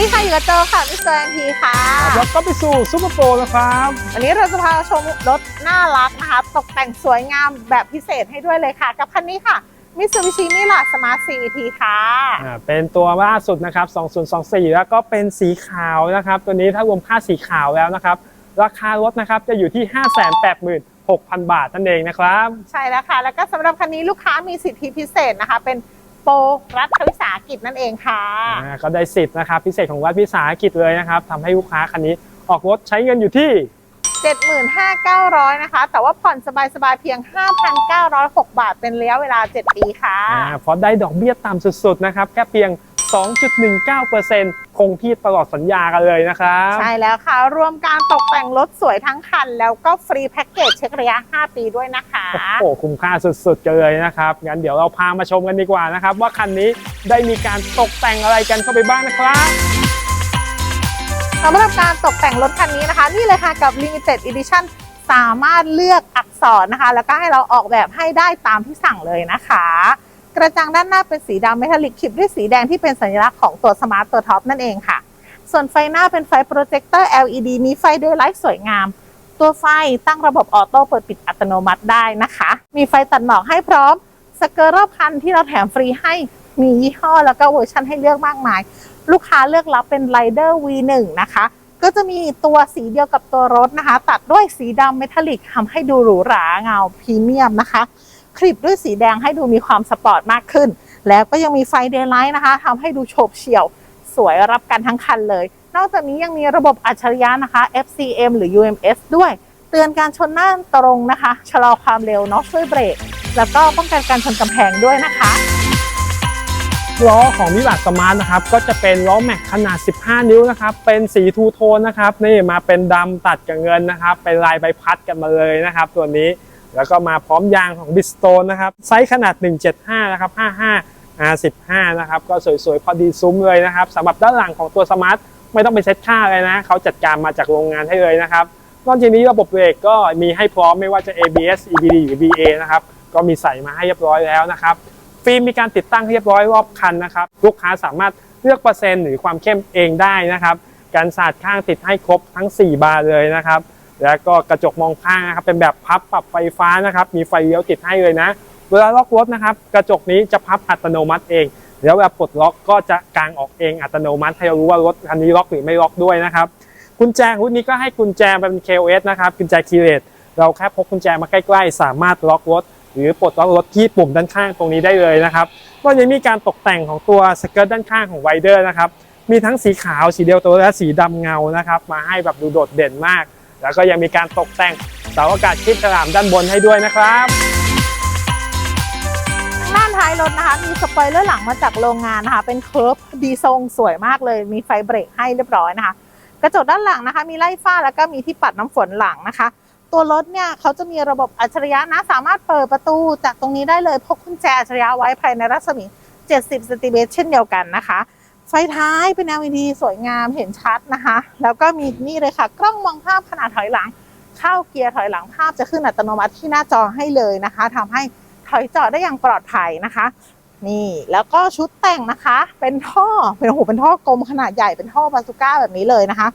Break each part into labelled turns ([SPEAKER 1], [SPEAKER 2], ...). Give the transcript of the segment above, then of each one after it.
[SPEAKER 1] วัสดีค่ะอยู่กับโจค่ะมิสเตอร์แอนทีค่ะ
[SPEAKER 2] แล้วก็ไปสู่ซูเปอร์โปรนะครับ
[SPEAKER 1] วันนี้เราจะพาชมรถน่ารักนะคะ ตกแต่งสวยงามแบบพิเศษให้ด้วยเลยค่ะ กับคันนี้ค่ะ Mitsubishi m i r a Smart CVT ค่ะ
[SPEAKER 2] อ่าเป็นตัวล่าสุดนะครับ 2024 แล้วก็เป็นสีขาวนะครับ ตัวนี้ถ้ารวมค่าสีขาวแล้วนะครับ ราคารถนะครับจะอยู่ที่ 586,000 บาทนั่นเองนะครับ
[SPEAKER 1] ใช่แล้วค่ะ แล้วก็สำหรับคันนี้ลูกค้ามีสิทธิพิเศษนะคะเป็น โปรรัฐวิสาหกิจนั่นเองค่ะ
[SPEAKER 2] อ่าก็ได้สิทธิ์นะครับ พิเศษของรัฐวิสาหกิจเลยนะครับทำให้ลูกค้าคันนี้ออกรถใช้เงินอยู่ที่
[SPEAKER 1] 75,900 นะคะ แต่ว่าผ่อนสบายๆ เพียง 5,906 บาทเป็นระยะเวลา 7 ปีค่ะ
[SPEAKER 2] อ่าเพราะได้ดอกเบี้ยต่ำสุดๆนะครับแค่เพียง 2.19%คงที่ตลอดสัญญากันเลยนะครับ
[SPEAKER 1] ใช่แล้วค่ะ รวมการตกแต่งรถสวยทั้งคัน แล้วก็ฟรีแพ็กเกจเช็คระยะ 5 ปีด้วยนะคะ
[SPEAKER 2] โอ้โหคุ้มค่าสุดๆกันเลยนะครับ งั้นเดี๋ยวเราพามาชมกันดีกว่านะครับ ว่าคันนี้ได้มีการตกแต่งอะไรกันเข้าไปบ้างนะครับ
[SPEAKER 1] สำหรับการตกแต่งรถคันนี้นะคะ นี่เลยค่ะกับ Limited Edition สามารถเลือกอักษรนะคะ แล้วก็ให้เราออกแบบให้ได้ตามที่สั่งเลยนะคะ กระจังด้านหน้าเป็นสีดำเมทัลลิกคลิปด้วยสีแดงที่เป็นสัญลักษณ์ของตัวสมาร์ตตัวท็อปนั่นเองค่ะ ส่วนไฟหน้าเป็นไฟโปรเจคเตอร์ LED มีไฟด้วยไลท์สวยงาม ตัวไฟตั้งระบบออโต้เปิดปิดอัตโนมัติได้นะคะ มีไฟตัดหมอกให้พร้อมสเกอร์รอบคันที่เราแถมฟรีให้มียี่ห้อแล้วก็เวอร์ชันให้เลือกมากมาย ลูกค้าเลือกรับเป็น Rider V1 นะคะ ก็จะมีตัวสีเดียวกับตัวรถนะคะ ตัดด้วยสีดำเมทัลลิกทำให้ดูหรูหราเงาพรีเมียมนะคะ คลิปด้วยสีแดงให้ดูมีความสปอร์ตมากขึ้น แล้วก็ยังมีไฟเดย์ไลท์นะคะทำให้ดูโฉบเฉี่ยว สวยรับกันทั้งคันเลย นอกจากนี้ยังมีระบบอัจฉริยะนะคะ FCM หรือ UMS ด้วย เตือนการชนหน้าตรงนะคะ ชะลอความเร็วเนาะช่วยเบรก แล้วก็ป้องกันการชนกำแพงด้วยนะคะ
[SPEAKER 2] ล้อของวิบัติสมาร์ทนะครับก็จะเป็นล้อแม็กขนาด 15 นิ้วนะครับเป็นสีทูโทนนะครับนี่มาเป็นดำตัดกับเงินนะครับเป็นลายใบพัดกันมาเลยนะครับ ตัวนี้ แล้วก็มาพร้อมยางของบิสโตนนะครับไซส์ขนาด 175 นะครับ 55 R15 นะครับก็สวยๆ พอดีซุ้มเลยนะครับสำหรับด้านหลังของตัวสมาร์ทไม่ต้องไปเช็ดค่าเลยนะเขาจัดการมาจากโรงงานให้เลยนะครับนอกจากนี้ระบบเบรกก็มีให้พร้อมไม่ว่าจะ ABS EBD หรือ BA นะครับก็มีใส่มาให้เรียบร้อยแล้วนะครับฟิล์มมีการติดตั้งเรียบร้อยรอบคันนะครับลูกค้าสามารถเลือกเปอร์เซ็นต์หรือความเข้มเองได้นะครับการสาดข้างติดให้ครบทั้ง 4 บานเลยนะครับ แล้วก็กระจกมองข้างนะครับเป็นแบบพับปรับไฟฟ้านะครับ มีไฟเลี้ยวติดให้เลยนะ เวลาล็อกรถนะครับ กระจกนี้จะพับอัตโนมัติเองแล้วเวลาปลดล็อกก็จะกางออกเองอัตโนมัติให้เรารู้ว่ารถคันนี้ล็อกหรือไม่ล็อกด้วยนะครับกุญแจรุ่นนี้ก็ให้กุญแจเป็น KOS นะครับกุญแจคีย์เลสเราแค่พกกุญแจมาใกล้ๆ สามารถล็อกรถ หรือปลดล็อกรถที่ปุ่มด้านข้างตรงนี้ได้เลยนะครับก็ยังมีการตกแต่งของตัวสเกิร์ตด้านข้างของไวเดอร์นะครับมีทั้งสีขาวสีเดียวตัวและสีดำเงานะครับมาให้แบบดูโดดเด่นมาก แล้วก็ยังมีการตกแต่งเสาอากาศคลิปฉลามด้านบนให้ด้วยนะครับ
[SPEAKER 1] ด้านท้ายรถนะคะมีสปอยเลอร์หลังมาจากโรงงานนะคะ เป็นเคิร์ฟดีทรงสวยมากเลย มีไฟเบรกให้เรียบร้อยนะคะ กระจกด้านหลังนะคะ มีไล่ฝ้าแล้วก็มีที่ปัดน้ำฝนหลังนะคะ ตัวรถเนี่ยเขาจะมีระบบอัจฉริยะนะสามารถเปิดประตูจากตรงนี้ได้เลยพกกุญแจอัจฉริยะไว้ภายในรัศมี 70ซนติเมตรเช่นเดียวกันนะคะ ไฟท้ายเป็น LED สวยงามเห็นชัดนะคะ แล้วก็มีนี่เลยค่ะ กล้องมองภาพขนาดถอยหลัง เข้าเกียร์ถอยหลังภาพจะขึ้นอัตโนมัติที่หน้าจอให้เลยนะคะทำให้ถอยจอดได้อย่างปลอดภัยนะคะ นี่แล้วก็ชุดแต่งนะคะ เป็นท่อเป็นโอ้โหเป็นท่อกลมขนาดใหญ่เป็นท่อบาซูก้าแบบนี้เลยนะคะ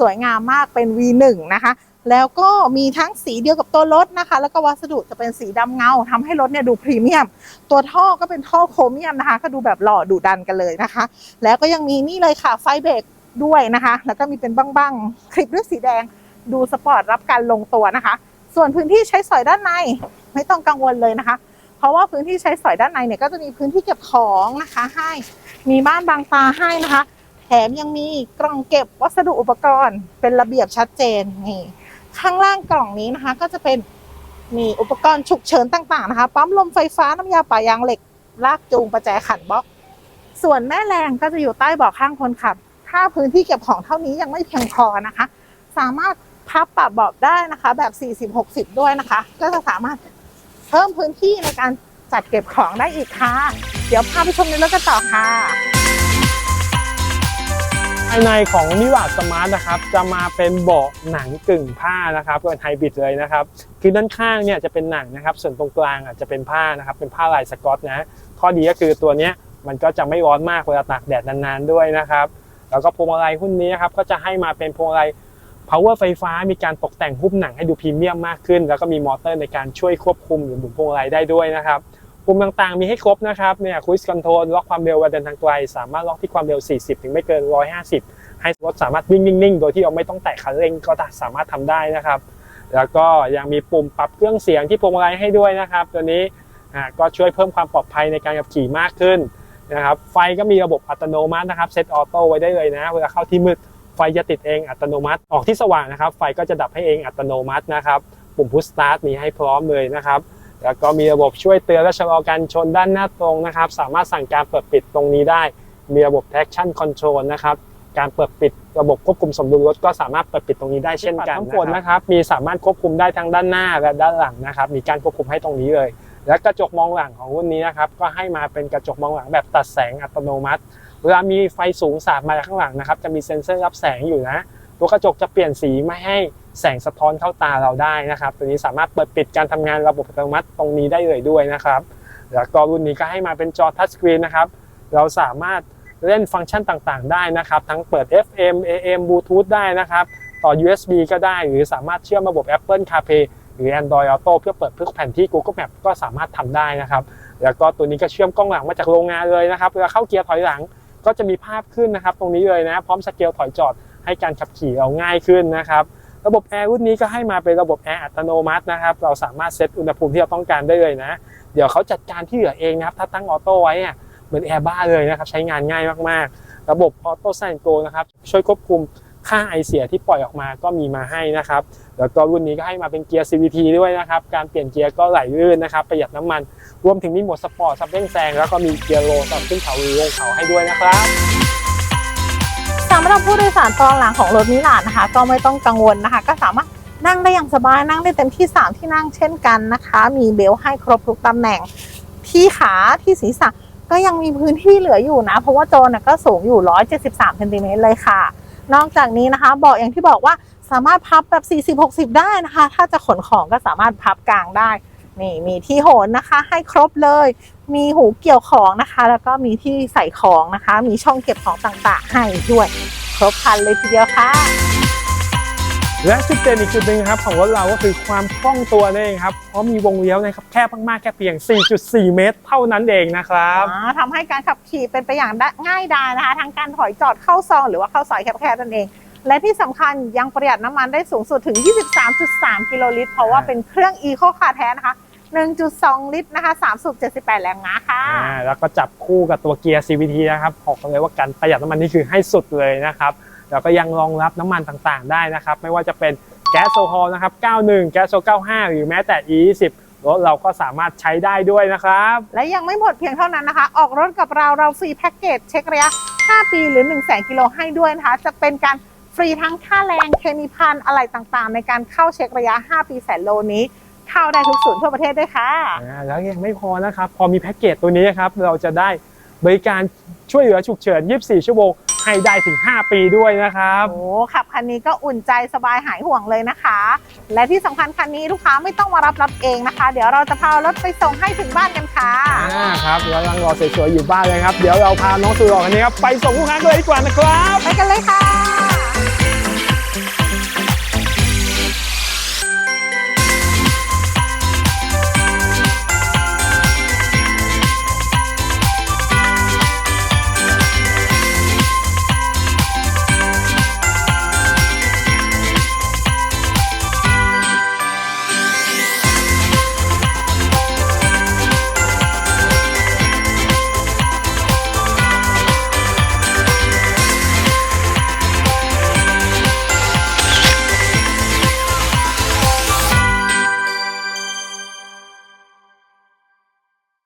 [SPEAKER 1] สวยงามมากเป็น V1 นะคะ แล้วก็มีทั้งสีเดียวกับตัวรถนะคะ แล้วก็วัสดุจะเป็นสีดำเงาทำให้รถเนี่ยดูพรีเมียม ตัวท่อก็เป็นท่อโครเมียมนะคะ ก็ดูแบบหล่อดุดันกันเลยนะคะ แล้วก็ยังมีนี่เลยค่ะไฟเบรกด้วยนะคะ แล้วก็มีเป็นบ้างๆคลิปด้วยสีแดงดูสปอร์ตรับการลงตัวนะคะ ส่วนพื้นที่ใช้สอยด้านในไม่ต้องกังวลเลยนะคะ เพราะว่าพื้นที่ใช้สอยด้านในเนี่ยก็จะมีพื้นที่เก็บของนะคะ ให้มีบ้านบางตาให้นะคะ แถมยังมีกล่องเก็บวัสดุอุปกรณ์เป็นระเบียบชัดเจนนี่ ข้างล่างกล่องนี้นะคะ ก็จะเป็นมีอุปกรณ์ฉุกเฉินต่างๆนะคะ ปั๊มลมไฟฟ้าน้ำยาป่ายางเหล็ก ลากจูงประแจขันบล็อก ส่วนแม่แรงก็จะอยู่ใต้เบาะข้างคนขับ ถ้าพื้นที่เก็บของเท่านี้ยังไม่เพียงพอนะคะ สามารถพับปรับเบาะได้นะคะ แบบ 40-60 ด้วยนะคะ ก็จะสามารถเพิ่มพื้นที่ในการจัดเก็บของได้อีกค่ะ เดี๋ยวพาไปชมในรถกันต่อค่ะ
[SPEAKER 2] ภายในของนิวาสมาร์ทนะครับจะมาเป็นเบาะหนังกึ่งผ้านะครับเป็นไฮบริดเลยนะครับคือด้านข้างเนี่ยจะเป็นหนังนะครับ ส่วนตรงกลางอะจะเป็นผ้านะครับเป็นผ้าลายสกอตนะข้อดีก็คือตัวเนี้ยมันก็จะไม่ร้อนมากเวลาตากแดดนานๆด้วยนะครับ แล้วก็พวงมาลัยหุ้นนี้นะครับก็จะให้มาเป็นพวงมาลัย power ไฟฟ้ามีการตกแต่งหุ้มหนังให้ดูพรีเมียมมากขึ้น แล้วก็มีมอเตอร์ในการช่วยควบคุมหรือหมุนพวงมาลัยได้ด้วยนะครับ ปุ่มต่างๆ มีให้ครบนะครับเนี่ยคุยส์คอนโทรลล็อกความเร็วเวลาเดินทางไกล สามารถล็อกที่ความเร็ว 40 ถึงไม่เกิน 150 ให้รถสามารถวิ่งนิ่งๆ โดยที่เราไม่ต้องแตะคันเร่งก็สามารถทำได้นะครับ แล้วก็ยังมีปุ่มปรับเครื่องเสียงที่พวงมาลัยให้ด้วยนะครับ ตัวนี้ก็ช่วยเพิ่มความปลอดภัยในการขับขี่มากขึ้นนะครับไฟก็มีระบบอัตโนมัตินะครับเซตออโต้ไว้ได้เลยนะ เวลาเข้าที่มืดไฟจะติดเองอัตโนมัติ ออกที่สว่างนะครับ ไฟก็จะดับให้เองอัตโนมัตินะครับ ปุ่มพุชสตาร์ทมีให้พร้อมเลยนะครับ แล้วก็มีระบบช่วยเตือนและชะลอการชนด้านหน้าตรงนะครับ สามารถสั่งการเปิดปิดตรงนี้ได้ มีระบบ traction control นะครับ การเปิดปิดระบบควบคุมสมดุลรถก็สามารถเปิดปิดตรงนี้ได้เช่นกันน้ำฝนนะครับ มีสามารถควบคุมได้ทั้งด้านหน้าและด้านหลังนะครับ มีการควบคุมให้ตรงนี้เลย และกระจกมองหลังของรุ่นนี้นะครับ ก็ให้มาเป็นกระจกมองหลังแบบตัดแสงอัตโนมัติ เวลามีไฟสูงสาดมาจากข้างหลังนะครับ จะมีเซ็นเซอร์รับแสงอยู่นะ ตัวกระจกจะเปลี่ยนสีไม่ให้ แสงสะท้อนเข้าตาเราได้นะครับ ตัวนี้สามารถเปิดปิดการทำงานระบบอัตโนมัติตรงนี้ได้เลยด้วยนะครับ แล้วก็รุ่นนี้ก็ให้มาเป็นจอทัชสกรีนนะครับ เราสามารถเล่นฟังก์ชันต่างๆ ได้นะครับ ทั้งเปิด FM AM Bluetooth ได้นะครับ ต่อ USB ก็ได้ หรือสามารถเชื่อมระบบ Apple CarPlay หรือ Android Auto เพื่อเปิดเพื่อแผนที่ Google Map ก็สามารถทำได้นะครับ แล้วก็ตัวนี้ก็เชื่อมกล้องหลังมาจากโรงงานเลยนะครับเวลาเข้าเกียร์ถอยหลังก็จะมีภาพขึ้นนะครับ ตรงนี้เลยนะ พร้อมสเกลถอยจอดให้การขับขี่เราง่ายขึ้นนะครับ ระบบแอร์รุ่นนี้ก็ให้มาเป็นระบบแอร์อัตโนมัตินะครับ เราสามารถเซตอุณหภูมิที่เราต้องการได้เลยนะ เดี๋ยวเขาจัดการที่เหลือเองนะครับ ถ้าตั้งออโต้ไว้เหมือนแอร์บ้าเลยนะครับ ใช้งานง่ายมากๆ ระบบออโต้ไซนโกนะครับ ช่วยควบคุมค่าไอเสียที่ปล่อยออกมาก็มีมาให้นะครับ แล้วก็รุ่นนี้ก็ให้มาเป็นเกียร์ CVT ด้วยนะครับ การเปลี่ยนเกียร์ก็ไหลลื่นนะครับ ประหยัดน้ำมัน รวมถึงมีโหมดสปอร์ตซับเร่งแซงแล้วก็มีเกียร์โลสำหรับขึ้นเขาหรือลงเขาให้ด้วยนะครับำ
[SPEAKER 1] หรับผู้โดยสารตอนหลังของรถมิลานนะคะ ก็ไม่ต้องกังวลนะคะ ก็สามารถนั่งได้อย่างสบายนั่งได้เต็มที่ 3 ที่นั่งเช่นกันนะคะ มีเบลต์ให้ครบทุกตำแหน่ง ที่ขาที่ศีรษะก็ยังมีพื้นที่เหลืออยู่นะ เพราะว่าโจนะก็สูงอยู่ 173เซนติเมตรเลยค่ะ นอกจากนี้นะคะบอกอย่างที่บอกว่าสามารถพับแบบ 40-60 ได้นะคะ ถ้าจะขนของก็สามารถพับกลางได้นี่มีที่โหนนะคะให้ครบเลย มีหูเกี่ยวของนะคะ แล้วก็มีที่ใส่ของนะคะ มีช่องเก็บของต่างๆ ให้ด้วย ครบครันเลยทีเดียวค่ะ
[SPEAKER 2] และจุดเด่นอีกจุดหนึ่งครับของรถเราก็คือความคล่องตัวนั่นเองครับเพราะมีวงเลี้ยวนะครับแคบมากๆแค่เพียง 4.4 เมตร เท่านั้นเองนะครับ
[SPEAKER 1] อ๋อทำให้การขับขี่เป็นไปอย่างได้ง่ายดายนะคะทั้งการถอยจอดเข้าซองหรือว่าเข้าซอยแคบๆนั่นเอง และที่สำคัญยังประหยัดน้ำมันได้สูงสุดถึง 23.3 กิโลลิตร เพราะว่าเป็นเครื่อง Eco Car แท้นะคะ 1.2 ลิตรนะคะ3สูบ78 แรงม้าค่ะ
[SPEAKER 2] อ่าแล้วก็จับคู่กับตัวเกียร์ CVT นะครับบอกเลยว่าการประหยัดน้ำมันนี่คือให้สุดเลยนะครับแล้วก็ยังรองรับน้ำมันต่างๆ ได้นะครับ ไม่ว่าจะเป็นแก๊สโซฮอลนะครับ 91 แก๊สโซ95 หรือแม้แต่ E20 รถเราก็สามารถใช้ได้ด้วยนะครับ
[SPEAKER 1] และยังไม่หมดเพียงเท่านั้นนะคะ ออกรถกับเรา เราฟรีแพ็กเกจเช็คระยะ 5 ปีหรือ 1 0 0 0 0 0กิโลให้ด้วยนะคะ จะเป็นการฟรีทั้งค่าแรงเคมีพันอะไรต่างๆ ในการเข้าเช็คระยะ 5 ปีแสนโลนี้ เข้าได้ทุกศูนย์ทั่วประเทศด้วยค่ะ
[SPEAKER 2] อ่าแล้วยังไม่พอนะครับ พอมีแพ็กเกจตัวนี้ครับเราจะได้บริการช่วยเหลือฉุกเฉิน 24 ชั่วโมงให้ได้ถึง 5 ปีด้วยนะครับ
[SPEAKER 1] โอ้ขับคันนี้ก็อุ่นใจสบายหายห่วงเลยนะคะ และที่สำคัญคันนี้ลูกค้าไม่ต้องมารับรถเองนะคะ เดี๋ยวเราจะพารถไปส่งให้ถึงบ้านกันค่ะ
[SPEAKER 2] อ่าครับแล้วยังรอสวยๆอยู่บ้านเลยครับ เดี๋ยวเราพาน้องสุดหล่อคันนี้ครับไปส่งลูกค้ากันเลยดีกว่านะครับ
[SPEAKER 1] ไปกันเลยค่ะ